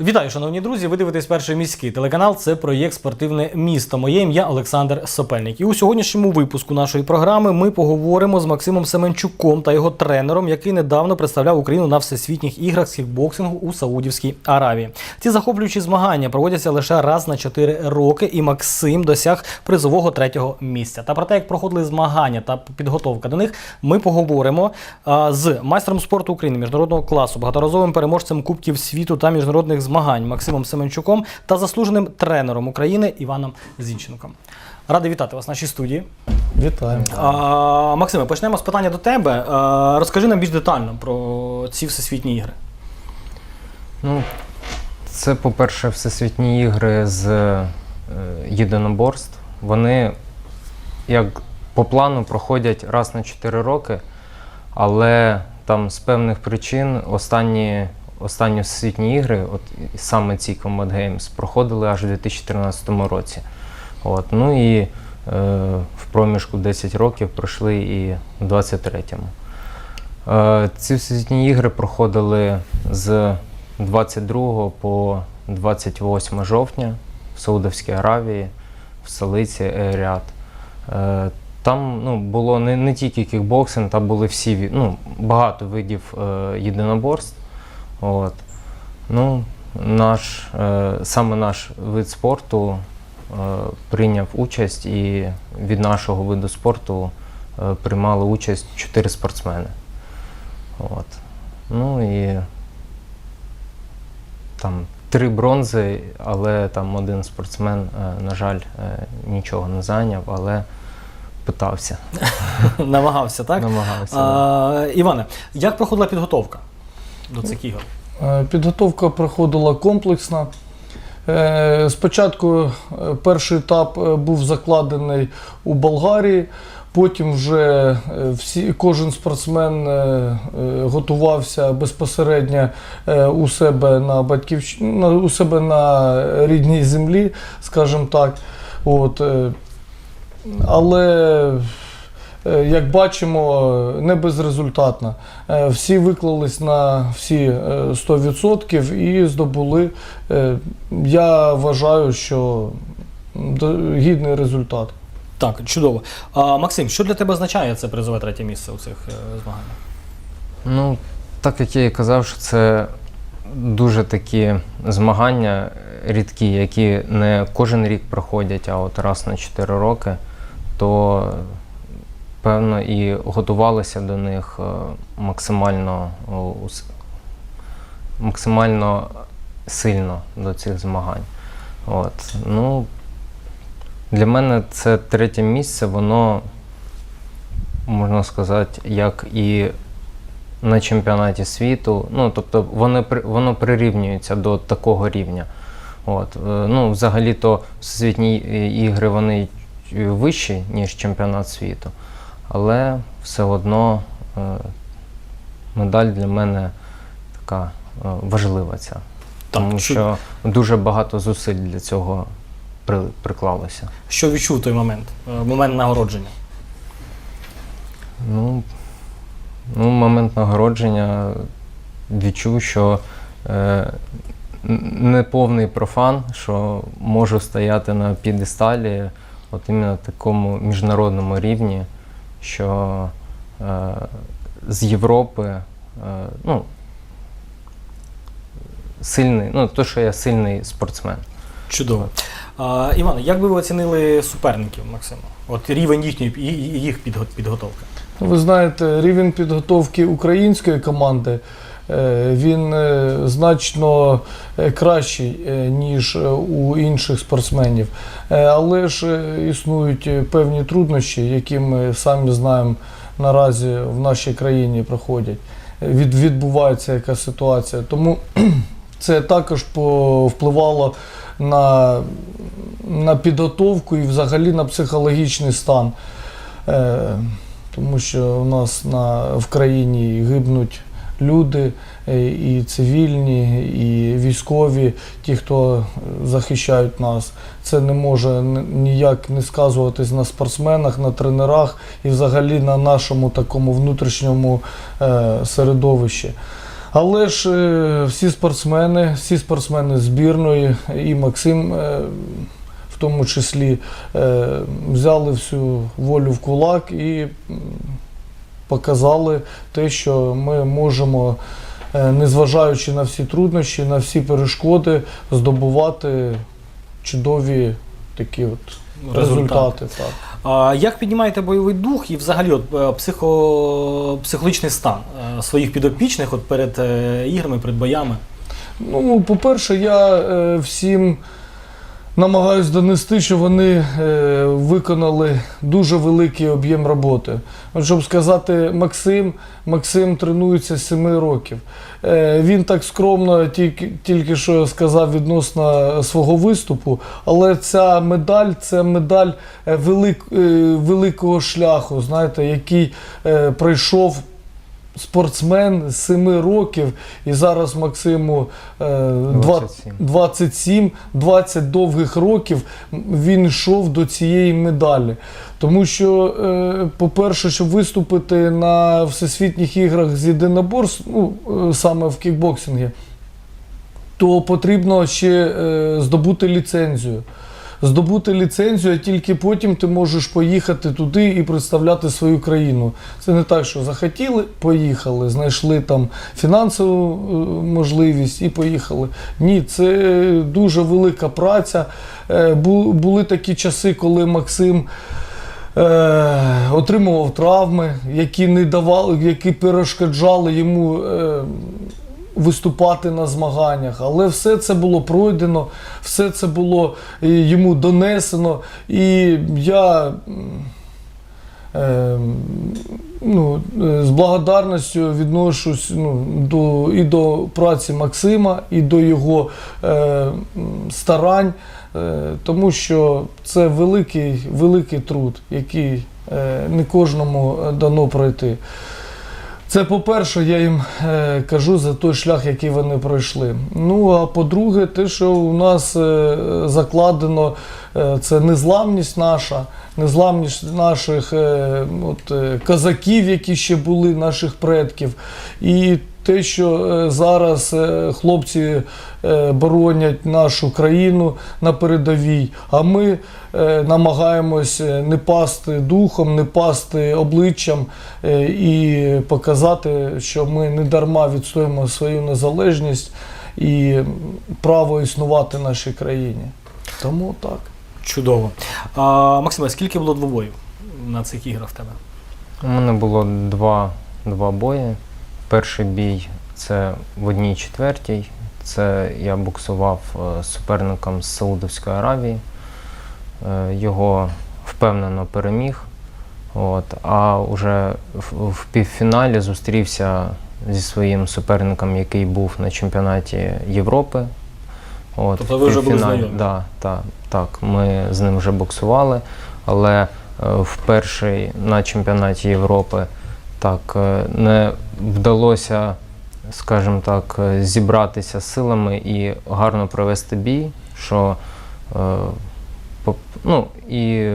Вітаю, шановні друзі! Ви дивитесь перший міський телеканал. Це проєкт Спортивне місто. Моє ім'я Олександр Сопельник. І у сьогоднішньому випуску нашої програми ми поговоримо з Максимом Семенчуком та його тренером, який недавно представляв Україну на всесвітніх іграх з кікбоксингу у Саудівській Аравії. Ці захоплюючі змагання проводяться лише раз на 4 роки, і Максим досяг призового третього місця. Та про те, як проходили змагання та підготовка до них, ми поговоримо з майстром спорту України міжнародного класу, багаторазовим переможцем Кубків світу та міжнародних змагань Максимом Семенчуком та заслуженим тренером України Іваном Зінченком. Радий вітати вас в нашій студії. Вітаємо. А, Максиме, почнемо з питання до тебе. А, розкажи нам більш детально про ці всесвітні ігри. Ну, це, по-перше, всесвітні ігри з е, єдиноборств. Вони, як по плану, проходять раз на 4 роки, але там з певних причин останні, останні всесвітні ігри, от саме ці Combat Games, проходили аж у 2013 році. От, ну і е, в проміжку 10 років пройшли і в 23-му. Е, Ці всесвітні ігри проходили з 22 по 28 жовтня в Саудовській Аравії, в столиці Еріат. Е, Там ну, було не, не тільки кікбоксинг, там були всі ну, багато видів е, єдиноборств. От. Ну, наш, е, саме наш вид спорту е, прийняв участь, і від нашого виду спорту е, приймали участь чотири спортсмени. От. Ну і там три бронзи, але там один спортсмен, е, на жаль, е, нічого не зайняв, але питався, Намагався, так? намагався. да. А, Іване, як проходила підготовка до цих ігор? Е, Підготовка проходила комплексно. Е, Спочатку е, перший етап був закладений у Болгарії, потім вже всі, кожен спортсмен готувався безпосередньо у себе на батьківщ... на- у себе на рідній землі, скажімо так. От, але Як бачимо, не безрезультатно. Е, Всі виклались на всі е, 100% і здобули, е, я вважаю, що гідний результат. Так, чудово. А, Максим, що для тебе означає це призове третє місце у цих е, змаганнях? Ну, так як я і казав, що це дуже такі змагання рідкі, які не кожен рік проходять, а от раз на 4 роки, то певно і готувалися до них е, максимально, максимально сильно до цих змагань. От. Ну, для мене це третє місце, воно, можна сказати, як і на чемпіонаті світу. Ну, тобто воно, воно прирівнюється до такого рівня. От. е, Ну, взагалі-то всесвітні е, ігри вони е, вищі, ніж чемпіонат світу. Але все одно е, медаль для мене така е, важлива ця. Тому чу- що дуже багато зусиль для цього при, приклалося. Що відчув той момент, е, момент нагородження? Ну, ну, момент нагородження відчув, що е, не повний профан, що можу стояти на підесталі, от іменно такому міжнародному рівні, що е, з Європи, е, ну, сильний, ну, то, що я сильний спортсмен. Чудово. А, Іване, як би ви оцінили суперників Максима? От рівень їхньої їх підго- підготовки. Ви знаєте, рівень підготовки української команди він е, значно е, кращий, е, ніж е, у інших спортсменів. Е, Але ж е, існують е, певні труднощі, які ми самі знаємо наразі в нашій країні проходять. Е, Від, відбувається якась ситуація. Тому це також впливало на, на підготовку і взагалі на психологічний стан. Е, тому що у нас на, в країні гибнуть люди, е, і цивільні, і військові, ті, хто захищають нас. Це не може ніяк не сказуватись на спортсменах, на тренерах і взагалі на нашому такому внутрішньому е, середовищі. Але ж е, всі спортсмени, всі спортсмени збірної, і Максим е, в тому числі, е, взяли всю волю в кулак і показали те, що ми можемо, е, незважаючи на всі труднощі, на всі перешкоди, здобувати чудові такі от результати. Так. А як піднімаєте бойовий дух і взагалі от, е, психо... психологічний стан е, своїх підопічних от перед іграми, перед боями? Ну, по-перше, я е, всім намагаюсь донести, що вони е, виконали дуже великий об'єм роботи. От, щоб сказати, Максим, Максим тренується з 7 років. Е, він так скромно тільки, тільки що сказав відносно свого виступу, але ця медаль це медаль е, велик, великого шляху, знаєте, який пройшов спортсмен з 7 років, і зараз Максиму е, 27. 27, 20 довгих років він йшов до цієї медалі. Тому що, е, по-перше, щоб виступити на всесвітніх іграх з єдиноборств, ну, е, саме в кікбоксингі, то потрібно ще е, здобути ліцензію. Здобути ліцензію, а тільки потім ти можеш поїхати туди і представляти свою країну. Це не так, що захотіли, поїхали, знайшли там фінансову е, можливість і поїхали. Ні, це дуже велика праця. Е, Були такі часи, коли Максим. Е, отримував травми, які не давали, які перешкоджали йому виступати на змаганнях. Але все це було пройдено, все це було е, йому донесено. І я е, ну, е, з благодарністю відношусь ну, до, і до праці Максима, і до його е, старань, е, тому що це великий, великий труд, який е, не кожному е, дано пройти. Це по-перше, я їм е, кажу за той шлях, який вони пройшли. Ну а по-друге, те, що у нас е, закладено, це незламність наша, незламність наших е, от, е, козаків, які ще були, наших предків. І те, що е, зараз е, хлопці е, боронять нашу країну на передовій, а ми е, намагаємось е, не пасти духом, не пасти обличчям е, і показати, що ми не дарма відстоїмо свою незалежність і право існувати в нашій країні. Тому так. Чудово. А, Максиме, скільки було двобоїв на цих іграх в тебе? У мене було два, два бої. Перший бій це в одній четвертій. Це я боксував е, суперником з Саудовської Аравії. Е, Його впевнено переміг. От, а вже в півфіналі зустрівся зі своїм суперником, який був на чемпіонаті Європи. От, Тобто ви вже були знайомі? Да, та, так, ми з ним вже боксували, але е, в перший на чемпіонаті Європи так е, не вдалося, скажімо так, е, зібратися силами і гарно провести бій, що е, ну, і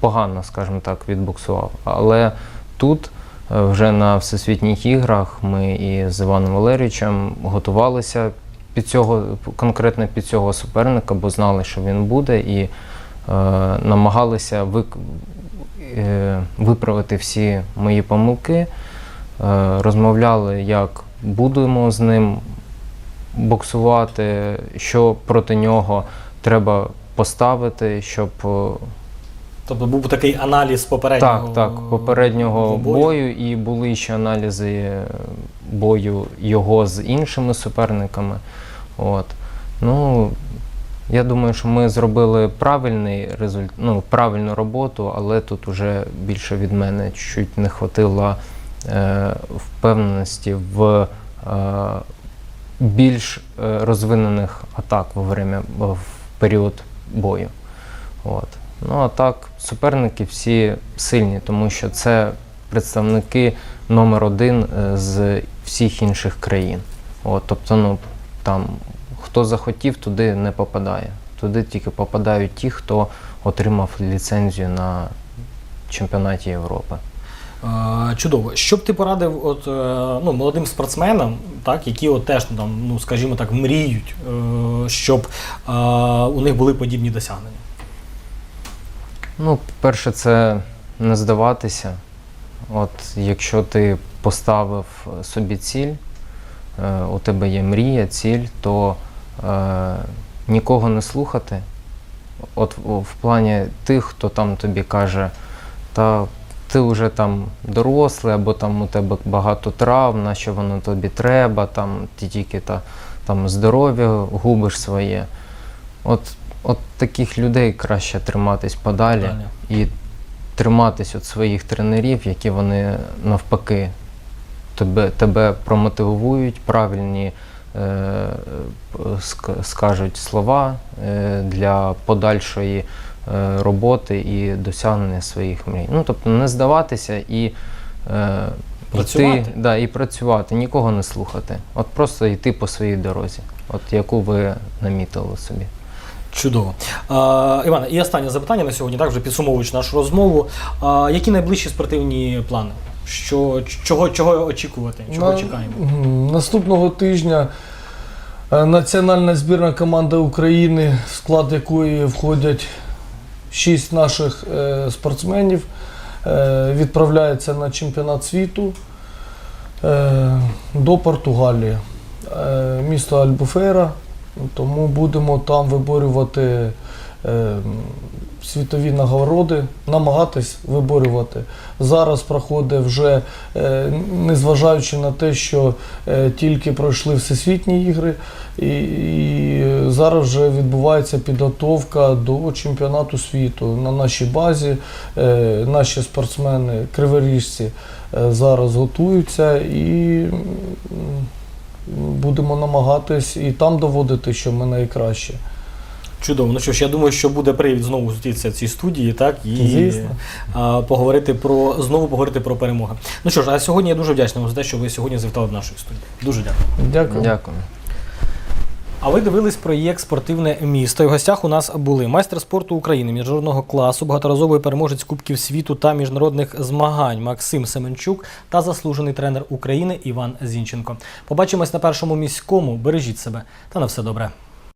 погано, скажімо так, відбуксував. Але тут, вже на Всесвітніх іграх, ми і з Іваном Валерійовичем готувалися під цього, конкретно під цього суперника, бо знали, що він буде, і е, намагалися вик, е, виправити всі мої помилки. Е, розмовляли, як будемо з ним боксувати, що проти нього треба поставити, щоб е, Тобто був такий аналіз попереднього так, так, попереднього бою. бою. і були ще аналізи бою його з іншими суперниками. От. Ну, я думаю, що ми зробили правильний результ... ну, правильну роботу, але тут уже більше від мене чуть не хватило е, впевненості в е, більш е, розвинених атак во время, в період бою. От. Ну а так, суперники всі сильні, тому що це представники номер один е, з всіх інших країн. От, тобто, ну там хто захотів, туди не попадає. Туди тільки попадають ті, хто отримав ліцензію на чемпіонаті Європи. Е, Чудово. Що б ти порадив от, е, ну, молодим спортсменам, так, які от теж, ну, там, ну, скажімо так, мріють, щоб у них були подібні досягнення? Ну, перше, це не здаватися. От якщо ти поставив собі ціль, е, у тебе є мрія, ціль, то е, нікого не слухати. От в, плані тих, хто там тобі каже, та ти вже там дорослий, або там у тебе багато трав, на що воно тобі треба, там ти тільки та, там здоров'я губиш своє. От, от таких людей краще триматись подалі Далі. і триматись від своїх тренерів, які вони навпаки тебе, тебе промотивують, правильні е, ск- скажуть слова е, для подальшої е, роботи і досягнення своїх мрій. Ну, тобто не здаватися і е, Працювати. Йти, да, і працювати, нікого не слухати. От просто йти по своїй дорозі, от яку ви намітили собі. Чудово. Іване, і останнє запитання на сьогодні, так вже підсумовуючи нашу розмову. Е, які найближчі спортивні плани? Що, чого, чого очікувати? Чого На- чекаємо? Наступного тижня е, національна збірна команда України, в склад якої входять шість наших е, спортсменів, е, відправляється на чемпіонат світу е, до Португалії, е, місто Альбуфейра. Тому будемо там виборювати е, світові нагороди, намагатись виборювати. Зараз проходить вже, е, незважаючи на те, що е, тільки пройшли всесвітні ігри, і, і зараз вже відбувається підготовка до чемпіонату світу на нашій базі. Е, Наші спортсмени, криворіжці, е, зараз готуються і будемо намагатись і там доводити, що ми найкраще. Чудово. Ну що ж, я думаю, що буде привід знову зустрітися в цій студії, так і Звісно. а, поговорити про знову поговорити про перемоги. Ну що ж, а сьогодні я дуже вдячний вам за те, що ви сьогодні завітали до нашої студії. Дуже дякую. Дякую. Дякую. А ви дивились проєкт Спортивне місто. І в гостях у нас були майстер спорту України міжнародного класу, багаторазовий переможець Кубків світу та міжнародних змагань Максим Семенчук та заслужений тренер України Іван Зінченко. Побачимось на першому міському. Бережіть себе та на все добре.